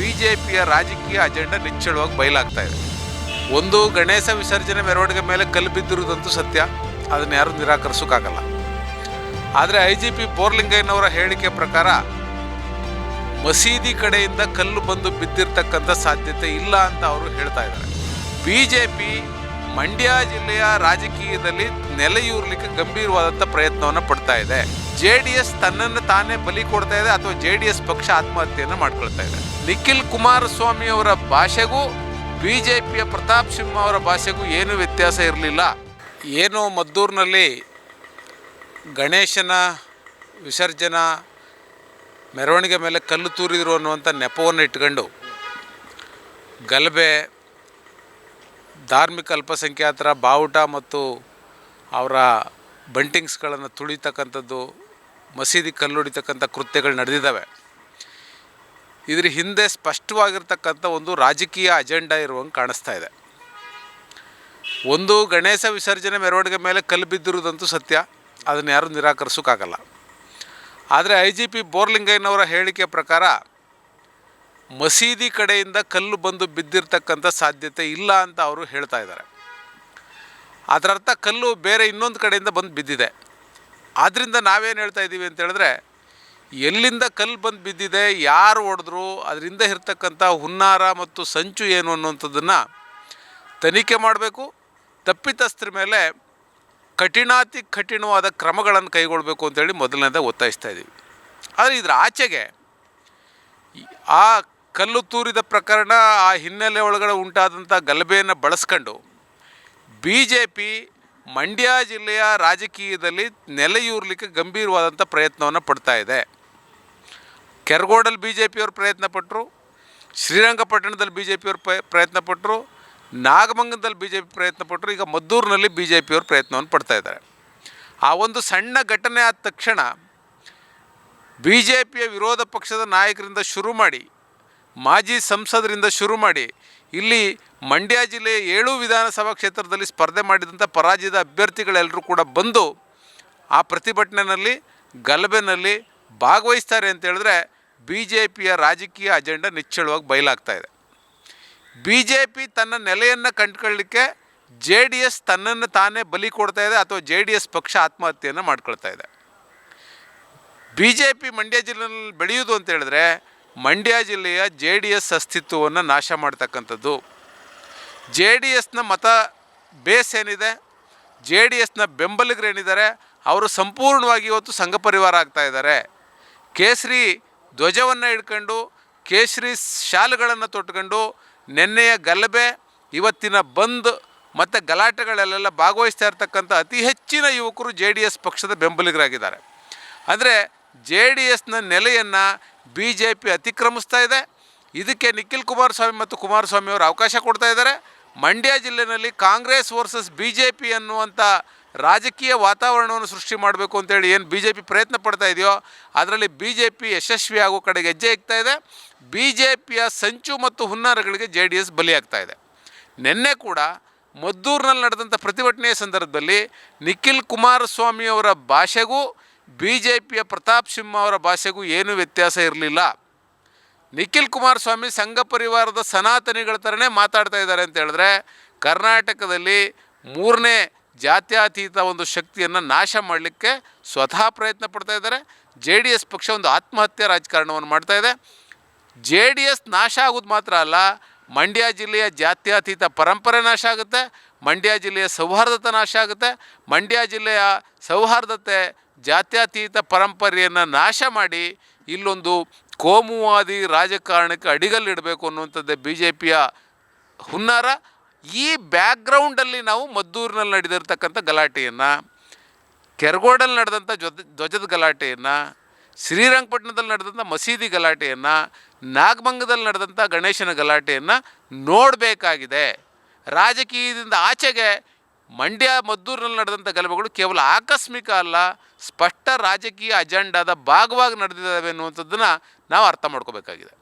B J ಪಿಯ ರಾಜಕೀಯ agenda ನಿಚ್ಚಳವಾಗಿ ಬಯಲಾಗ್ತಾ ಇದೆ. ಒಂದು ಗಣೇಶ ವಿಸರ್ಜನೆ ಮೆರವಣಿಗೆ ಮೇಲೆ ಕಲ್ಲು ಬಿದ್ದಿರುವುದಂತೂ ಸತ್ಯ. ಅದನ್ನು ಯಾರೂ ನಿರಾಕರಿಸೋಕ್ಕಾಗಲ್ಲ. ಆದರೆ ಐ ಜಿ ಪಿ ಬೋರ್ಲಿಂಗಯ್ಯನವರ ಹೇಳಿಕೆ ಪ್ರಕಾರ ಮಸೀದಿ ಕಡೆಯಿಂದ ಕಲ್ಲು ಬಂದು ಬಿದ್ದಿರ್ತಕ್ಕಂಥ ಸಾಧ್ಯತೆ ಇಲ್ಲ ಅಂತ ಅವರು ಹೇಳ್ತಾ ಇದ್ದಾರೆ. ಬಿ ಜೆ ಪಿ ಮಂಡ್ಯ ಜಿಲ್ಲೆಯ ರಾಜಕೀಯದಲ್ಲಿ ನೆಲೆಯೂರ್ಲಿಕ್ಕೆ ಗಂಭೀರವಾದಂಥ ಪ್ರಯತ್ನವನ್ನು ಪಡ್ತಾ ಇದೆ. ಜೆ ಡಿ ಎಸ್ ತನ್ನನ್ನು ತಾನೇ ಬಲಿ ಕೊಡ್ತಾ ಇದೆ ಅಥವಾ ಜೆ ಡಿ ಎಸ್ ಪಕ್ಷ ಆತ್ಮಹತ್ಯೆಯನ್ನು ಮಾಡ್ಕೊಳ್ತಾ ಇದೆ. ನಿಖಿಲ್ ಕುಮಾರಸ್ವಾಮಿ ಅವರ ಭಾಷೆಗೂ, ಬಿ ಜೆ ಪಿಯ ಪ್ರತಾಪ್ ಸಿಂಹ ಅವರ ಭಾಷೆಗೂ ಏನೂ ವ್ಯತ್ಯಾಸ ಇರಲಿಲ್ಲ. ಏನು ಮದ್ದೂರಿನಲ್ಲಿ ಗಣೇಶನ ವಿಸರ್ಜನಾ, ಮೆರವಣಿಗೆ ಮೇಲೆ ಕಲ್ಲು ತೂರಿದ್ರು ಅನ್ನುವಂಥ ನೆಪವನ್ನು ಇಟ್ಕೊಂಡು ಗಲಭೆ ಧಾರ್ಮಿಕ ಅಲ್ಪಸಂಖ್ಯಾತರ ಬಾವುಟ ಮತ್ತು ಅವರ ಬಂಟಿಂಗ್ಸ್ಗಳನ್ನು ತುಳಿತಕ್ಕಂಥದ್ದು, ಮಸೀದಿ ಕಲ್ಲುಡಿತಕ್ಕಂಥ ಕೃತ್ಯಗಳು ನಡೆದಿದ್ದಾವೆ. ಇದರ ಹಿಂದೆ ಸ್ಪಷ್ಟವಾಗಿರ್ತಕ್ಕಂಥ ಒಂದು ರಾಜಕೀಯ ಅಜೆಂಡಾ ಇರುವಂಗೆ ಕಾಣಿಸ್ತಾ ಇದೆ. ಒಂದು ಗಣೇಶ ವಿಸರ್ಜನೆ ಮೆರವಣಿಗೆ ಮೇಲೆ ಕಲ್ಲು ಬಿದ್ದಿರುವುದಂತೂ ಸತ್ಯ, ಅದನ್ನು ಯಾರೂ ನಿರಾಕರಿಸೋಕ್ಕಾಗಲ್ಲ. ಆದರೆ ಐ ಜಿ ಪಿ ಬೋರ್ಲಿಂಗಯ್ಯನವರ ಹೇಳಿಕೆ ಪ್ರಕಾರ ಮಸೀದಿ ಕಡೆಯಿಂದ ಕಲ್ಲು ಬಂದು ಬಿದ್ದಿರ್ತಕ್ಕಂಥ ಸಾಧ್ಯತೆ ಇಲ್ಲ ಅಂತ ಅವರು ಹೇಳ್ತಾ ಇದ್ದಾರೆ. ಅದರರ್ಥ ಕಲ್ಲು ಬೇರೆ ಇನ್ನೊಂದು ಕಡೆಯಿಂದ ಬಂದು ಬಿದ್ದಿದೆ. ಆದ್ದರಿಂದ ನಾವೇನು ಹೇಳ್ತಾ ಇದ್ದೀವಿ ಅಂತ ಹೇಳಿದ್ರೆ, ಎಲ್ಲಿಂದ ಕಲ್ಲು ಬಂದು ಬಿದ್ದಿದೆ, ಯಾರು ಹೊಡೆದ್ರು, ಅದರಿಂದ ಇರ್ತಕ್ಕಂಥ ಹುನ್ನಾರ ಮತ್ತು ಸಂಚು ಏನು ಅನ್ನುವಂಥದ್ದನ್ನು ತನಿಖೆ ಮಾಡಬೇಕು. ತಪ್ಪಿತಸ್ಥರ ಮೇಲೆ ಕಠಿಣಾತಿ ಕಠಿಣವಾದ ಕ್ರಮಗಳನ್ನು ಕೈಗೊಳ್ಳಬೇಕು ಅಂತೇಳಿ ಮೊದಲನೇದಾಗ ಒತ್ತಾಯಿಸ್ತಾ ಇದ್ದೀವಿ. ಆದರೆ ಇದರ ಆಚೆಗೆ ಆ ಕಲ್ಲು ತೂರಿದ ಪ್ರಕರಣ ಆ ಹಿನ್ನೆಲೆ ಒಳಗಡೆ ಉಂಟಾದಂಥ ಗಲಭೆಯನ್ನು ಬಳಸ್ಕೊಂಡು ಬಿ ಜೆ ಪಿ ಮಂಡ್ಯ ಜಿಲ್ಲೆಯ ರಾಜಕೀಯದಲ್ಲಿ ನೆಲೆಯೂರ್ಲಿಕ್ಕೆ ಗಂಭೀರವಾದಂಥ ಪ್ರಯತ್ನವನ್ನು ಪಡ್ತಾ ಇದೆ. ಕೆರಗೋಡಲ್ಲಿ ಬಿ ಜೆ ಪಿಯವರು ಪ್ರಯತ್ನ ಪಟ್ಟರು ಶ್ರೀರಂಗಪಟ್ಟಣದಲ್ಲಿ ಬಿ ಜೆ ಪಿಯವರು ಪ್ರಯತ್ನ ಪಟ್ಟರು ನಾಗಮಂಗಲದಲ್ಲಿ ಬಿ ಜೆ ಪಿ ಪ್ರಯತ್ನ ಪಟ್ಟರು ಈಗ ಮದ್ದೂರಿನಲ್ಲಿ ಬಿ ಜೆ ಪಿಯವರು ಪ್ರಯತ್ನವನ್ನು ಪಡ್ತಾ ಇದ್ದಾರೆ. ಆ ಒಂದು ಸಣ್ಣ ಘಟನೆ ಆದ ತಕ್ಷಣ ಬಿ ಜೆ ಪಿಯ ವಿರೋಧ ಪಕ್ಷದ ನಾಯಕರಿಂದ ಶುರು ಮಾಡಿ ಮಾಜಿ ಸಂಸದರಿಂದ ಶುರು ಮಾಡಿ ಇಲ್ಲಿ ಮಂಡ್ಯ ಜಿಲ್ಲೆಯ ಏಳು ವಿಧಾನಸಭಾ ಕ್ಷೇತ್ರದಲ್ಲಿ ಸ್ಪರ್ಧೆ ಮಾಡಿದಂಥ ಪರಾಜಿತ ಅಭ್ಯರ್ಥಿಗಳೆಲ್ಲರೂ ಕೂಡ ಬಂದು ಆ ಪ್ರತಿಭಟನೆಯಲ್ಲಿ ಗಲಭೆನಲ್ಲಿ ಭಾಗವಹಿಸ್ತಾರೆ ಅಂತ ಹೇಳಿದ್ರೆ ಬಿ ಜೆ ಪಿಯ ರಾಜಕೀಯ ಅಜೆಂಡಾ ನಿಚ್ಚಳವಾಗಿ ಬಯಲಾಗ್ತಾ ಇದೆ. ಬಿ ಜೆ ಪಿ ತನ್ನ ನೆಲೆಯನ್ನು ಕಂಡುಕೊಳ್ಳಲಿಕ್ಕೆ ಜೆ ಡಿ ಎಸ್ ತನ್ನನ್ನು ತಾನೇ ಬಲಿ ಕೊಡ್ತಾ ಇದೆ ಅಥವಾ ಜೆ ಡಿ ಎಸ್ ಪಕ್ಷ ಆತ್ಮಹತ್ಯೆಯನ್ನು ಮಾಡ್ಕೊಳ್ತಾ ಇದೆ. ಬಿ ಜೆ ಪಿ ಮಂಡ್ಯ ಜಿಲ್ಲೆಯಲ್ಲಿ ಬೆಳೆಯುವುದು ಅಂತ ಹೇಳಿದ್ರೆ ಮಂಡ್ಯ ಜಿಲ್ಲೆಯ ಜೆ ಡಿ ಎಸ್ ಅಸ್ತಿತ್ವವನ್ನು ನಾಶ ಮಾಡ್ತಕ್ಕಂಥದ್ದು. ಜೆ ಡಿ ಎಸ್ನ ಮತ ಬೇಸ್ ಏನಿದೆ? ಜೆ ಡಿ ಎಸ್ನ ಬೆಂಬಲಿಗರೇನಿದ್ದಾರೆ ಅವರು ಸಂಪೂರ್ಣವಾಗಿ ಇವತ್ತು ಸಂಘ ಪರಿವಾರ ಆಗ್ತಾ ಇದ್ದಾರೆ. ಕೇಸರಿ ಧ್ವಜವನ್ನು ಹಿಡ್ಕೊಂಡು, ಕೇಸರಿ ಶಾಲುಗಳನ್ನು ತೊಟ್ಕೊಂಡು, ನೆನ್ನೆಯ ಗಲಭೆ, ಇವತ್ತಿನ ಬಂದ್ ಮತ್ತು ಗಲಾಟೆಗಳಲ್ಲೆಲ್ಲ ಭಾಗವಹಿಸ್ತಾ ಇರ್ತಕ್ಕಂಥ ಅತಿ ಹೆಚ್ಚಿನ ಯುವಕರು ಜೆ ಡಿ ಎಸ್ ಪಕ್ಷದ ಬೆಂಬಲಿಗರಾಗಿದ್ದಾರೆ. ಅಂದರೆ ಜೆ ಡಿ ಎಸ್ನ ನೆಲೆಯನ್ನು ಬಿ ಜೆ ಪಿ ಅತಿಕ್ರಮಿಸ್ತಾ ಇದೆ. ಇದಕ್ಕೆ ನಿಖಿಲ್ ಕುಮಾರಸ್ವಾಮಿ ಮತ್ತು ಕುಮಾರಸ್ವಾಮಿ ಅವರು ಅವಕಾಶ ಕೊಡ್ತಾ ಇದ್ದಾರೆ. ಮಂಡ್ಯ ಜಿಲ್ಲೆಯಲ್ಲಿ Congress versus B J P ಅನ್ನುವಂಥ ರಾಜಕೀಯ ವಾತಾವರಣವನ್ನು ಸೃಷ್ಟಿ ಮಾಡಬೇಕು ಅಂತೇಳಿ ಏನು ಬಿ ಜೆ ಪಿ ಪ್ರಯತ್ನ ಪಡ್ತಾ ಇದೆಯೋ, ಅದರಲ್ಲಿ ಬಿ ಜೆ ಪಿ ಯಶಸ್ವಿ ಆಗೋ ಕಡೆಗೆ ಹೆಜ್ಜೆ ಇಕ್ತಾ ಇದೆ. ಬಿ ಜೆ ಪಿಯ ಸಂಚು ಮತ್ತು ಹುನ್ನಾರಗಳಿಗೆ ಜೆ ಡಿ ಎಸ್ ಬಲಿಯಾಗ್ತಾ ಇದೆ. ನಿನ್ನೆ ಕೂಡ ಮದ್ದೂರಿನಲ್ಲಿ ನಡೆದಂಥ ಪ್ರತಿಭಟನೆಯ ಸಂದರ್ಭದಲ್ಲಿ ನಿಖಿಲ್ ಕುಮಾರಸ್ವಾಮಿಯವರ ಭಾಷೆಗೂ ಬಿ ಜೆ ಪಿಯ ಪ್ರತಾಪ್ ಸಿಂಹ ಅವರ ಭಾಷೆಗೂ ಏನೂ ವ್ಯತ್ಯಾಸ ಇರಲಿಲ್ಲ. ನಿಖಿಲ್ ಕುಮಾರಸ್ವಾಮಿ ಸಂಘ ಪರಿವಾರದ ಸನಾತನಿಗಳ ಥರನೇ ಮಾತಾಡ್ತಾ ಇದ್ದಾರೆ ಅಂತ ಹೇಳಿದ್ರೆ ಕರ್ನಾಟಕದಲ್ಲಿ ಮೂರನೇ ಜಾತ್ಯತೀತ ಒಂದು ಶಕ್ತಿಯನ್ನು ನಾಶ ಮಾಡಲಿಕ್ಕೆ ಸ್ವತಃ ಪ್ರಯತ್ನ ಪಡ್ತಾ ಇದ್ದಾರೆ. ಜೆ ಡಿ ಎಸ್ ಪಕ್ಷ ಒಂದು ಆತ್ಮಹತ್ಯೆ ರಾಜಕಾರಣವನ್ನು ಮಾಡ್ತಾ ಇದೆ. ಜೆ ಡಿ ಎಸ್ ನಾಶ ಆಗೋದು ಮಾತ್ರ ಅಲ್ಲ, ಮಂಡ್ಯ ಜಿಲ್ಲೆಯ ಜಾತ್ಯತೀತ ಪರಂಪರೆ ನಾಶ ಆಗುತ್ತೆ, ಮಂಡ್ಯ ಜಿಲ್ಲೆಯ ಸೌಹಾರ್ದತೆ ನಾಶ ಆಗುತ್ತೆ, ಮಂಡ್ಯ ಜಿಲ್ಲೆಯ ಸೌಹಾರ್ದತೆ ಜಾತ್ಯತೀತ ಪರಂಪರೆಯನ್ನು ನಾಶ ಮಾಡಿ ಇಲ್ಲೊಂದು ಕೋಮುವಾದಿ ರಾಜಕಾರಣಕ್ಕೆ ಅಡಿಗಲ್ಲಿಡಬೇಕು ಅನ್ನುವಂಥದ್ದೇ ಬಿ ಜೆ ಪಿಯ ಹುನ್ನಾರ. ಈ ಬ್ಯಾಕ್ಗ್ರೌಂಡಲ್ಲಿ ನಾವು ಮದ್ದೂರಿನಲ್ಲಿ ನಡೆದಿರ್ತಕ್ಕಂಥ ಗಲಾಟೆಯನ್ನು, ಕೆರಗೋಡಲ್ಲಿ ನಡೆದಂಥ ಧ್ವಜ, ಧ್ವಜದ ಗಲಾಟೆಯನ್ನು, ಶ್ರೀರಂಗಪಟ್ಟಣದಲ್ಲಿ ನಡೆದಂಥ ಮಸೀದಿ ಗಲಾಟೆಯನ್ನು ನಾಗಮಂಗದಲ್ಲಿ ನಡೆದಂಥ ಗಣೇಶನ ಗಲಾಟೆಯನ್ನು ನೋಡಬೇಕಾಗಿದೆ. ರಾಜಕೀಯದಿಂದ ಆಚೆಗೆ ಮಂಡ್ಯ ಮದ್ದೂರಿನಲ್ಲಿ ನಡೆದಂಥ ಗಲಭೆಗಳು ಕೇವಲ ಆಕಸ್ಮಿಕ ಅಲ್ಲ, ಸ್ಪಷ್ಟ ರಾಜಕೀಯ ಅಜೆಂಡಾದ ಭಾಗವಾಗಿ ನಡೆದಿದ್ದಾವೆ ಅನ್ನುವಂಥದ್ದನ್ನು ನಾವು ಅರ್ಥ ಮಾಡ್ಕೋಬೇಕಾಗಿದೆ.